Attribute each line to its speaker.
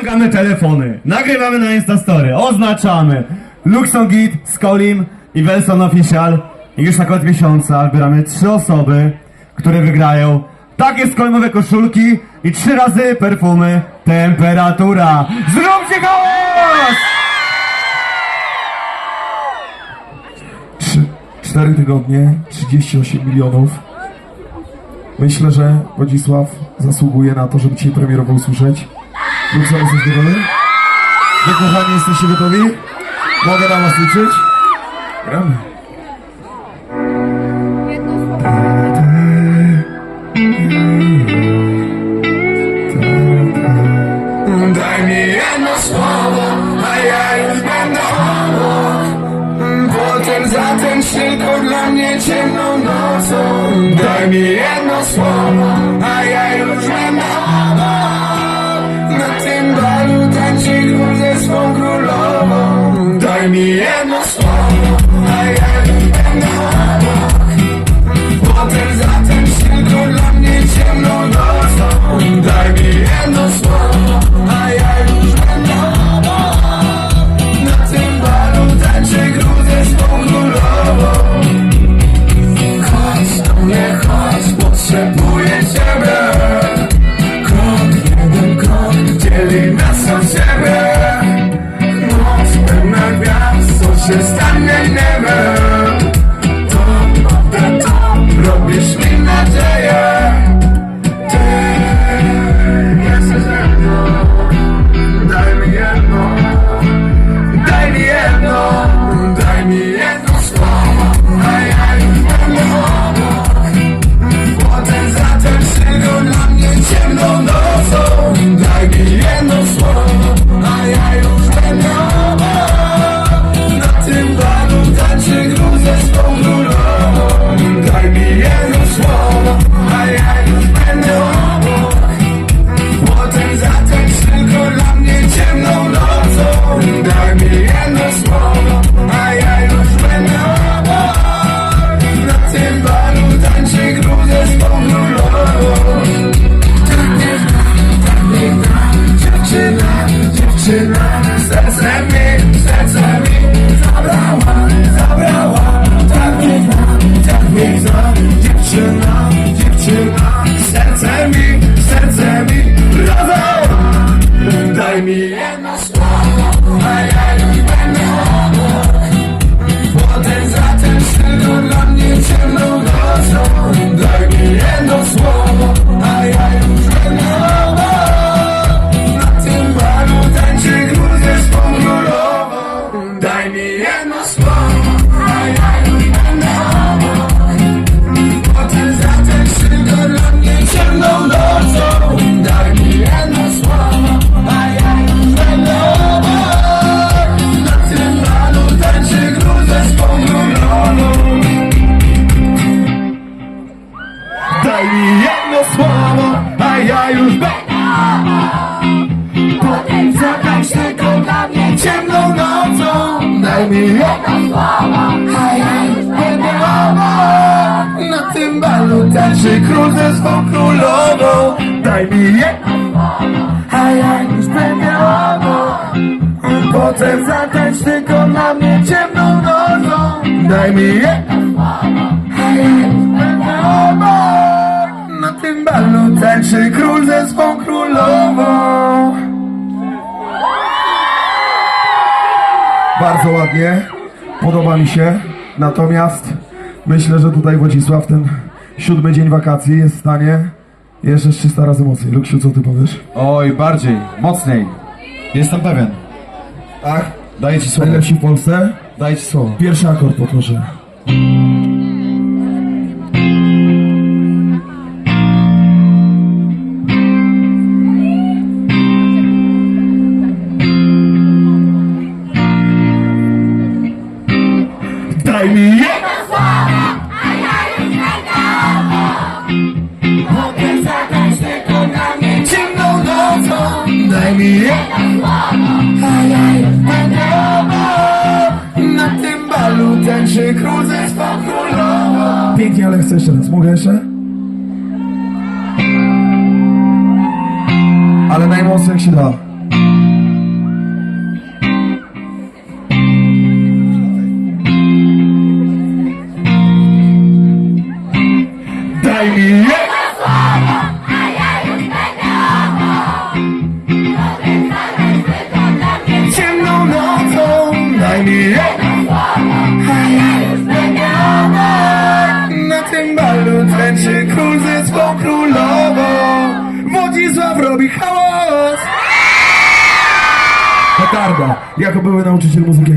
Speaker 1: Ściągamy telefony, nagrywamy na Instastory, oznaczamy Luxon Git, Skolim i Welson Official i już na koniec miesiąca wybieramy trzy osoby, które wygrają takie skolimowe koszulki i trzy razy perfumy Temperatura. Zróbcie hałas!
Speaker 2: Trzy, cztery tygodnie, 38 milionów. Myślę, że Wodzisław zasługuje na to, żeby dzisiaj premierowo usłyszeć. Luksa, jesteś gotowy? Wy kochani jesteście gotowi? Mogę na was liczyć? Gramy.
Speaker 3: Daj mi jedno słowo, a ja już będę Potem zatem tylko dla mnie ciemną nocą Daj mi jedno słowo, a ja już będę balu tańczy król ze swą królową Daj Daj mi jedno słowo, a ja już będę obok Na tym balu tańczy król ze swą królową. Daj mi jedno A ja już będę obok Potem zatańcz tylko na mnie ciemną nocą
Speaker 2: Daj mi jedno
Speaker 3: A ja już będę Na tym balu tańczy król ze swą królową
Speaker 2: Bardzo ładnie, podoba mi się. Natomiast myślę, że tutaj Wodzisław ten siódmy dzień wakacji jest w stanie jeszcze 300 razy mocniej. Luksiu, co ty powiesz?
Speaker 4: Oj, bardziej, mocniej. Jestem pewien.
Speaker 2: Tak?
Speaker 4: Daję ci słowo.
Speaker 2: Najlepsi w Polsce?
Speaker 4: Daję ci słowo.
Speaker 2: Pierwszy akord poproszę. Daj mi jedno
Speaker 3: Potem zatańcz tylko na mnie ciemną nocą Na tym balu
Speaker 2: Pięknie, ale chcę jeszcze raz. Mogę jeszcze? Ale najmocniej jak się da.
Speaker 3: Balu tańczy król ze swą królową Wodzisław robi hałas
Speaker 2: Petarda. Jako były nauczyciel muzyki,